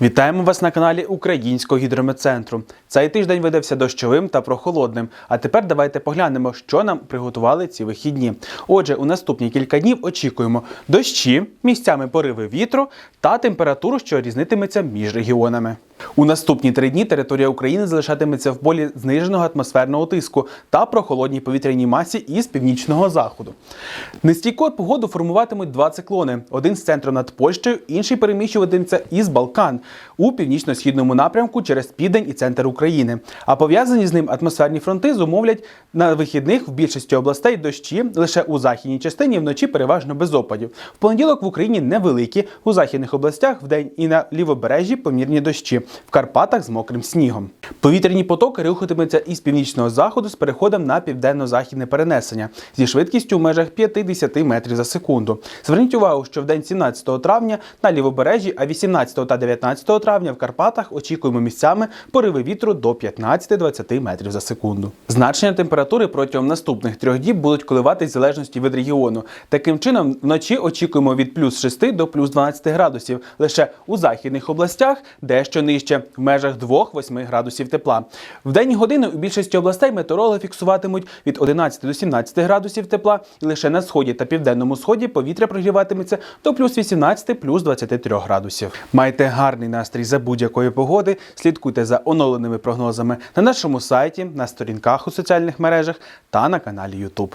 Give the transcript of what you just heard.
Вітаємо вас на каналі Українського гідрометцентру. Цей тиждень видався дощовим та прохолодним. А тепер давайте поглянемо, що нам приготували ці вихідні. Отже, у наступні кілька днів очікуємо дощі, місцями пориви вітру та температуру, що різнитиметься між регіонами. У наступні три дні територія України залишатиметься в полі зниженого атмосферного тиску та прохолодній повітряній масі із північного заходу. Нестійку погоду формуватимуть два циклони: один з центру над Польщею, інший переміщуватиметься із Балкан у північно-східному напрямку через південь і центр України. А пов'язані з ним атмосферні фронти зумовлять на вихідних в більшості областей дощі лише у західній частині вночі переважно без опадів. В понеділок в Україні невеликі у західних областях вдень і на лівобережжі помірні дощі. В Карпатах з мокрим снігом. Повітряні потоки рухатимуться із північного заходу з переходом на південно-західне перенесення зі швидкістю в межах 50 метрів за секунду. Зверніть увагу, що в день 17 травня на лівобережжі, а 18 та 19 травня в Карпатах очікуємо місцями пориви вітру до 15-20 метрів за секунду. Значення температури протягом наступних трьох діб будуть коливатись в залежності від регіону. Таким чином, вночі очікуємо від плюс 6 до плюс 12 градусів. Лише у західних областях дещо нижче, в межах 2-8 градусів тепла. В денні години у більшості областей метеорологи фіксуватимуть від 11 до 17 градусів тепла, і лише на сході та південному сході повітря прогріватиметься до плюс 18, плюс 23 градусів. Майте гарний настрій за будь-якої погоди. Слідкуйте за оновленими прогнозами на нашому сайті, на сторінках у соціальних мережах та на каналі YouTube.